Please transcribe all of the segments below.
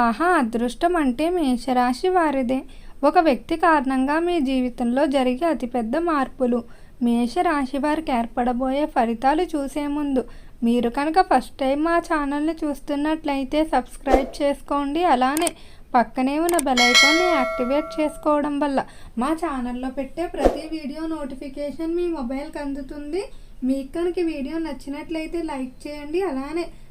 ఆహా అదృష్టం అంటే మేషరాశి వారిదే. ఒక వ్యక్తి కారణంగా మీ జీవితంలో జరిగే అతిపెద్ద మార్పులు. మేషరాశి వారికి ఏర్పడబోయే ఫలితాలు చూసే ముందు మీరు కనుక ఫస్ట్ టైం మా ఛానల్ని చూస్తున్నట్లయితే సబ్స్క్రైబ్ చేసుకోండి. అలానే పక్కనే ఉన్న బెలైకాన్ని యాక్టివేట్ చేసుకోవడం వల్ల మా ఛానల్లో పెట్టే ప్రతి వీడియో నోటిఫికేషన్ మీ మొబైల్కి అందుతుంది. మీకు కనుక వీడియో నచ్చినట్లయితే లైక్ చేయండి. అలానే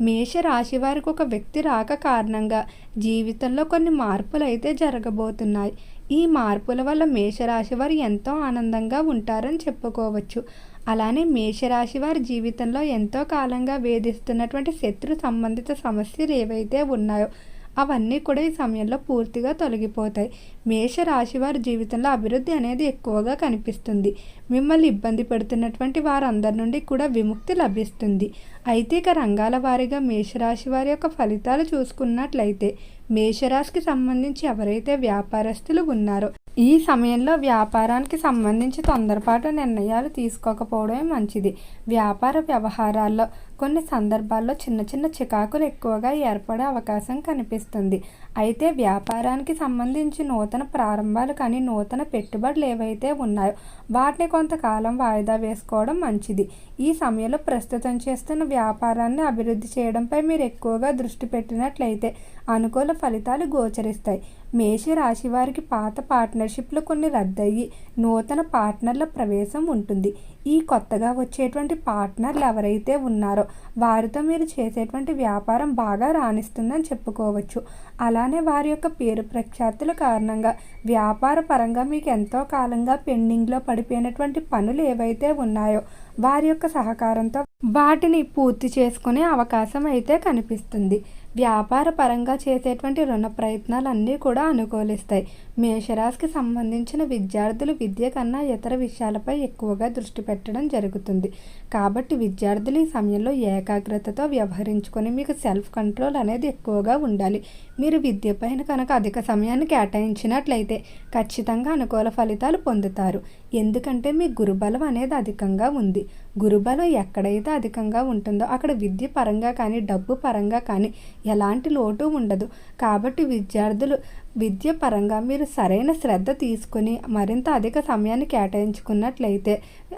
మేషరాశి వారికి ఒక వ్యక్తి రాక కారణంగా జీవితంలో కొన్ని మార్పులు అయితే జరగబోతున్నాయి. ఈ మార్పుల వల్ల మేషరాశి వారు ఎంతో ఆనందంగా ఉంటారని చెప్పుకోవచ్చు. అలానే మేషరాశి వారి జీవితంలో ఎంతో కాలంగా వేధిస్తున్నటువంటి శత్రు సంబంధిత సమస్యలు ఏవైతే ఉన్నాయో అవన్నీ కూడా ఈ సమయంలో పూర్తిగా తొలగిపోతాయి. మేషరాశి వారి జీవితంలో అభివృద్ధి అనేది ఎక్కువగా కనిపిస్తుంది. మిమ్మల్ని ఇబ్బంది పెడుతున్నటువంటి వారందరి నుండి కూడా విముక్తి లభిస్తుంది. అయితే ఇక రంగాల వారీగా మేషరాశి వారి యొక్క ఫలితాలు చూసుకున్నట్లయితే మేషరాశికి సంబంధించి ఎవరైతే వ్యాపారస్తులు ఉన్నారో ఈ సమయంలో వ్యాపారానికి సంబంధించి తొందరపాటు నిర్ణయాలు తీసుకోకపోవడమే మంచిది. వ్యాపార వ్యవహారాల్లో కొన్ని సందర్భాల్లో చిన్న చిన్న చికాకులు ఎక్కువగా ఏర్పడే అవకాశం కనిపిస్తుంది. అయితే వ్యాపారానికి సంబంధించి నూతన ప్రారంభాలు కానీ నూతన పెట్టుబడులు ఏవైతే ఉన్నాయో వాటిని కొంతకాలం వాయిదా వేసుకోవడం మంచిది. ఈ సమయంలో ప్రస్తుతం చేస్తున్న వ్యాపారాన్ని అభివృద్ధి చేయడంపై మీరు ఎక్కువగా దృష్టి పెట్టినట్లయితే అనుకూల ఫలితాలు గోచరిస్తాయి. మేష రాశి వారికి పాత పార్ట్నర్షిప్లు కొన్ని రద్దయ్యి నూతన పార్ట్నర్ల ప్రవేశం ఉంటుంది. ఈ కొత్తగా వచ్చేటువంటి పార్ట్నర్లు ఎవరైతే ఉన్నారో వారితో మీరు చేసేటువంటి వ్యాపారం బాగా రాణిస్తుందని చెప్పుకోవచ్చు. అలానే వారి యొక్క పేరు ప్రఖ్యాతుల కారణంగా వ్యాపార పరంగా మీకు ఎంతో కాలంగా పెండింగ్లో పడిపోయినటువంటి పనులు ఏవైతే ఉన్నాయో వారి యొక్క సహకారంతో వాటిని పూర్తి చేసుకునే అవకాశం అయితే కనిపిస్తుంది. వ్యాపార పరంగా చేసేటువంటి రుణ ప్రయత్నాలు అన్నీ కూడా అనుకూలిస్తాయి. మేషరాశికి సంబంధించిన విద్యార్థులు విద్య కన్నా ఇతర విషయాలపై ఎక్కువగా దృష్టి పెట్టడం జరుగుతుంది. కాబట్టి విద్యార్థులు ఈ సమయంలో ఏకాగ్రతతో వ్యవహరించుకొని మీకు సెల్ఫ్ కంట్రోల్ అనేది ఎక్కువగా ఉండాలి. మీరు విద్య పైన కనుక అధిక సమయాన్ని కేటాయించినట్లయితే ఖచ్చితంగా అనుకూల ఫలితాలు పొందుతారు. ఎందుకంటే మీ గురుబలం అనేది అధికంగా ఉంది. గురుబలం ఎక్కడైతే అధికంగా ఉంటుందో అక్కడ విద్య పరంగా కానీ డబ్బు పరంగా కానీ ఎలాంటి లోటు ఉండదు. కాబట్టి విద్యార్థులు విద్య పరంగా మీరు సరైన శ్రద్ధ తీసుకుని మరింత అధిక సమయాన్ని కేటాయించుకున్నట్లయితే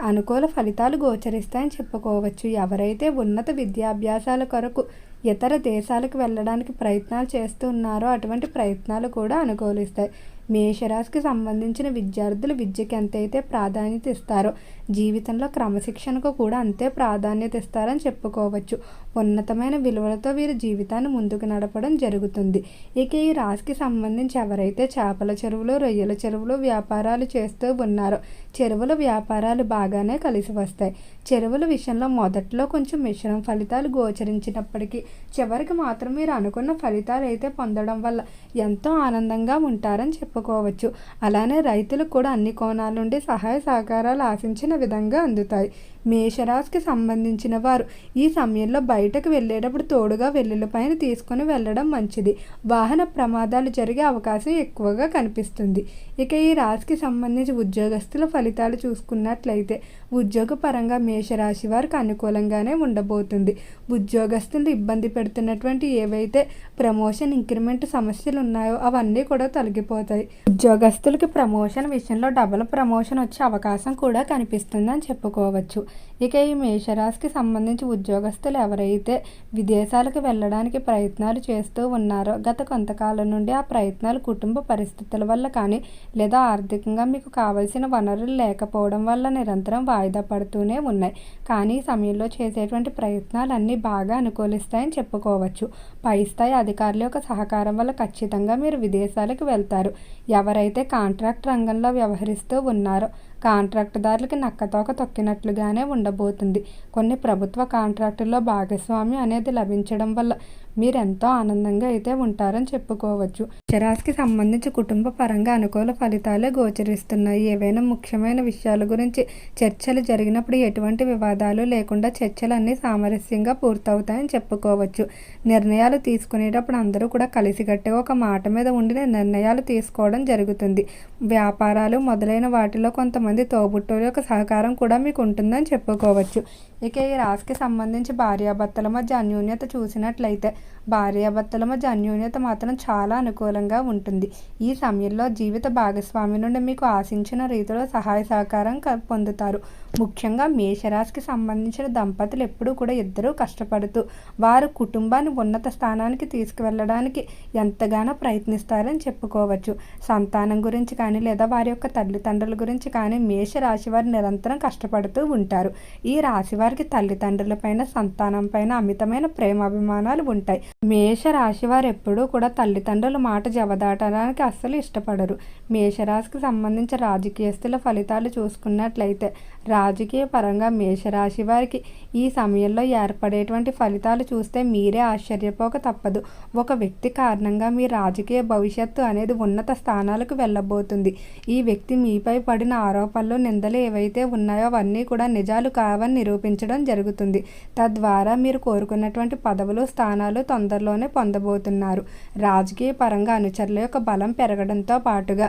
అనుకూల ఫలితాలు గోచరిస్తాయని చెప్పుకోవచ్చు. ఎవరైతే ఉన్నత విద్యాభ్యాసాల కొరకు ఇతర దేశాలకు వెళ్ళడానికి ప్రయత్నాలు చేస్తున్నారో అటువంటి ప్రయత్నాలు కూడా అనుకూలిస్తాయి. మేషరాశికి సంబంధించిన విద్యార్థులు విద్యకి ఎంతైతే ప్రాధాన్యత ఇస్తారో జీవితంలో క్రమశిక్షణకు కూడా అంతే ప్రాధాన్యత ఇస్తారని చెప్పుకోవచ్చు. ఉన్నతమైన విలువలతో వీరి జీవితాన్ని ముందుకు నడపడం జరుగుతుంది. ఇక ఈ రాశికి సంబంధించి ఎవరైతే చేపల చెరువులు రొయ్యల చెరువులు వ్యాపారాలు చేస్తూ ఉన్నారో చెరువుల వ్యాపారాలు బాగానే కలిసి వస్తాయి. చెరువుల విషయంలో మొదట్లో కొంచెం మిశ్రమ ఫలితాలు గోచరించినప్పటికీ చివరికి మాత్రం మీరు అనుకున్న ఫలితాలు అయితే పొందడం వల్ల ఎంతో ఆనందంగా ఉంటారని చెప్పుకోవచ్చు. అలానే రైతులకు కూడా అన్ని కోణాల నుండి సహాయ సహకారాలు ఆశించిన విధంగా అందుతాయి. మేషరాశికి సంబంధించిన వారు ఈ సమయంలో బయటకు వెళ్ళేటప్పుడు తోడుగా వెల్లుల్లిపైన తీసుకొని వెళ్ళడం మంచిది. వాహన ప్రమాదాలు జరిగే అవకాశం ఎక్కువగా కనిపిస్తుంది. ఇక ఈ రాశికి సంబంధించి ఉద్యోగస్తుల ఫలితాలు చూసుకున్నట్లయితే ఉద్యోగ పరంగా మేషరాశి వారికి అనుకూలంగానే ఉండబోతుంది. ఉద్యోగస్తులు ఇబ్బంది పెడుతున్నటువంటి ఏవైతే ప్రమోషన్ ఇంక్రిమెంట్ సమస్యలు ఉన్నాయో అవన్నీ కూడా తొలగిపోతాయి. ఉద్యోగస్తులకి ప్రమోషన్ విషయంలో డబుల్ ప్రమోషన్ వచ్చే అవకాశం కూడా కనిపిస్తుందని చెప్పుకోవచ్చు. ఇక ఈ మేషరాశికి సంబంధించి ఉద్యోగస్తులు ఎవరైతే విదేశాలకు వెళ్ళడానికి ప్రయత్నాలు చేస్తూ ఉన్నారో గత కొంతకాలం నుండి ఆ ప్రయత్నాలు కుటుంబ పరిస్థితుల వల్ల కానీ లేదా ఆర్థికంగా మీకు కావలసిన వనరులు లేకపోవడం వల్ల నిరంతరం వాయిదా పడుతూనే ఉన్నాయి. కానీ ఈ సమయంలో చేసేటువంటి ప్రయత్నాలన్నీ బాగా అనుకూలిస్తాయని చెప్పుకోవచ్చు. పై స్థాయి అధికారుల యొక్క సహకారం వల్ల ఖచ్చితంగా మీరు విదేశాలకు వెళ్తారు. ఎవరైతే కాంట్రాక్ట్ రంగంలో వ్యవహరిస్తూ ఉన్నారో కాంట్రాక్టుదారులకి నక్కతోక తొక్కినట్లుగానే ఉండబోతుంది. కొన్ని ప్రభుత్వ కాంట్రాక్టుల్లో భాగస్వామ్యం అనేది లభించడం వల్ల మీరు ఎంతో ఆనందంగా అయితే ఉంటారని చెప్పుకోవచ్చు. చరాస్కి సంబంధించి కుటుంబ పరంగా అనుకూల ఫలితాలే గోచరిస్తున్నాయి. ఏవైనా ముఖ్యమైన విషయాల గురించి చర్చలు జరిగినప్పుడు ఎటువంటి వివాదాలు లేకుండా చర్చలన్నీ సామరస్యంగా పూర్తవుతాయని చెప్పుకోవచ్చు. నిర్ణయాలు తీసుకునేటప్పుడు అందరూ కూడా కలిసికట్టుగా ఒక మాట మీద ఉండిన నిర్ణయాలు తీసుకోవడం జరుగుతుంది. వ్యాపారాలు మొదలైన వాటిలో కొంతమంది తోబుట్టువుల యొక్క సహకారం కూడా మీకు ఉంటుందని చెప్పుకోవచ్చు. ఇక ఈ రాశికి సంబంధించి భార్యాభర్తల మధ్య అన్యోన్యత చూసినట్లయితే భార్యాభర్తల మధ్య అన్యోన్యత మాత్రం చాలా అనుకూలంగా ఉంటుంది. ఈ సమయంలో జీవిత భాగస్వామి నుండి మీకు ఆశించిన రీతిలో సహాయ సహకారం పొందుతారు. ముఖ్యంగా మేషరాశికి సంబంధించిన దంపతులు ఎప్పుడూ కూడా ఇద్దరూ కష్టపడుతూ వారు కుటుంబాన్ని ఉన్నత స్థానానికి తీసుకువెళ్ళడానికి ఎంతగానో ప్రయత్నిస్తారని చెప్పుకోవచ్చు. సంతానం గురించి కానీ లేదా వారి యొక్క తల్లిదండ్రుల గురించి కానీ మేషరాశి వారు నిరంతరం కష్టపడుతూ ఉంటారు. ఈ రాశి వారికి తల్లిదండ్రుల పైన సంతానం పైన అమితమైన ప్రేమాభిమానాలు ఉంటాయి. మేష రాశి వారు ఎప్పుడూ కూడా తల్లిదండ్రుల మాట జవదాటడానికి అస్సలు ఇష్టపడరు. మేషరాశికి సంబంధించి రాజకీయస్తుల ఫలితాలు చూసుకున్నట్లయితే రాజకీయ పరంగా మేషరాశి వారికి ఈ సమయంలో ఏర్పడేటువంటి ఫలితాలు చూస్తే మీరే ఆశ్చర్యపోక తప్పదు. ఒక వ్యక్తి కారణంగా మీ రాజకీయ భవిష్యత్తు అనేది ఉన్నత స్థానాలకు వెళ్ళబోతుంది. ఈ వ్యక్తి మీపై పడిన ఆరోపణలు నిందలు ఏవైతే ఉన్నాయో అవన్నీ కూడా నిజాలు కావని నిరూపించడం జరుగుతుంది. తద్వారా మీరు కోరుకున్నటువంటి పదవులు స్థానాలు తొందరలోనే పొందబోతున్నారు. రాజకీయ పరంగా అనుచరుల యొక్క బలం పెరగడంతో పాటుగా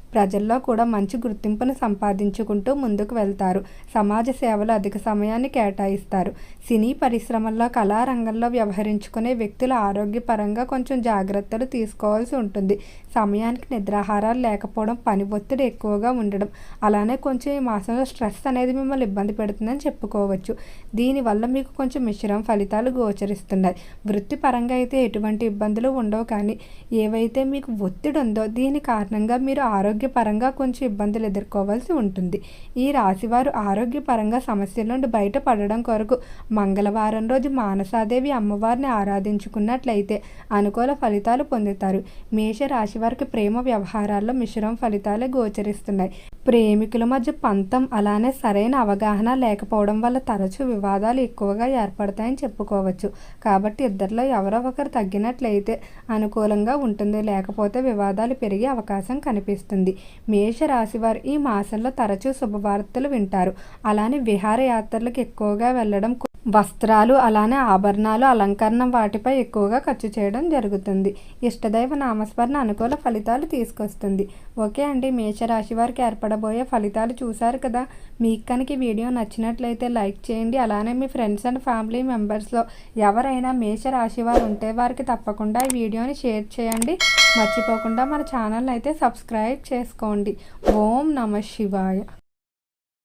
ప్రజల్లో కూడా మంచి గుర్తింపును సంపాదించుకుంటూ ముందుకు వెళ్తారు. సమాజ సేవలో అధిక సమయాన్ని కేటాయిస్తారు. సినీ పరిశ్రమల్లో కళారంగంలో వ్యవహరించుకునే వ్యక్తుల ఆరోగ్యపరంగా కొంచెం జాగ్రత్తలు తీసుకోవాల్సి ఉంటుంది. సమయానికి నిద్రాహారాలు లేకపోవడం పని ఒత్తిడి ఎక్కువగా ఉండడం అలానే కొంచెం ఈ మాసంలో స్ట్రెస్ అనేది మిమ్మల్ని ఇబ్బంది పెడుతుందని చెప్పుకోవచ్చు. దీనివల్ల మీకు కొంచెం మిశ్రమ ఫలితాలు గోచరిస్తున్నాయి. వృత్తిపరంగా అయితే ఎటువంటి ఇబ్బందులు ఉండవు కానీ ఏవైతే మీకు ఒత్తిడి ఉందో దీని కారణంగా మీరు ఆరోగ్యపరంగా కొంచెం ఇబ్బందులు ఎదుర్కోవాల్సి ఉంటుంది. ఈ రాశివారు ఆరోగ్యపరంగా సమస్యల నుండి బయటపడడం కొరకు మంగళవారం రోజు మానసాదేవి అమ్మవారిని ఆరాధించుకున్నట్లయితే అనుకూల ఫలితాలు పొందుతారు. మేష రాశి వారికి ప్రేమ వ్యవహారాల్లో మిశ్రమ ఫలితాలే గోచరిస్తున్నాయి. ప్రేమికుల మధ్య పంతం అలానే సరైన అవగాహన లేకపోవడం వల్ల తరచూ వివాదాలు ఎక్కువగా ఏర్పడతాయని చెప్పుకోవచ్చు. కాబట్టి ఇద్దరిలో ఎవరో ఒకరు తగ్గినట్లయితే అనుకూలంగా ఉంటుంది. లేకపోతే వివాదాలు పెరిగే అవకాశం కనిపిస్తుంది. మేషరాశి వారు ఈ మాసంలో తరచూ శుభవార్తలు వింటారు. అలానే విహారయాత్రలకు ఎక్కువగా వెళ్ళడం వస్త్రాలు అలానే ఆభరణాలు అలంకరణ వాటిపై ఎక్కువగా ఖర్చు చేయడం జరుగుతుంది. ఇష్టదైవ నామస్మరణ అనుకూల ఫలితాలు తీసుకొస్తుంది. ఓకే అండి మేషరాశి వారికి ఏర్పడబోయే ఫలితాలు చూశారు కదా? మీకు కనుక వీడియో నచ్చినట్లయితే లైక్ చేయండి. అలానే మీ ఫ్రెండ్స్ అండ్ ఫ్యామిలీ మెంబర్స్లో ఎవరైనా మేషరాశి వారు ఉంటే వారికి తప్పకుండా ఈ వీడియోని షేర్ చేయండి. మర్చిపోకుండా మన ఛానల్ అయితే సబ్స్క్రైబ్ చేసుకోండి. ఓం నమ శివాయ.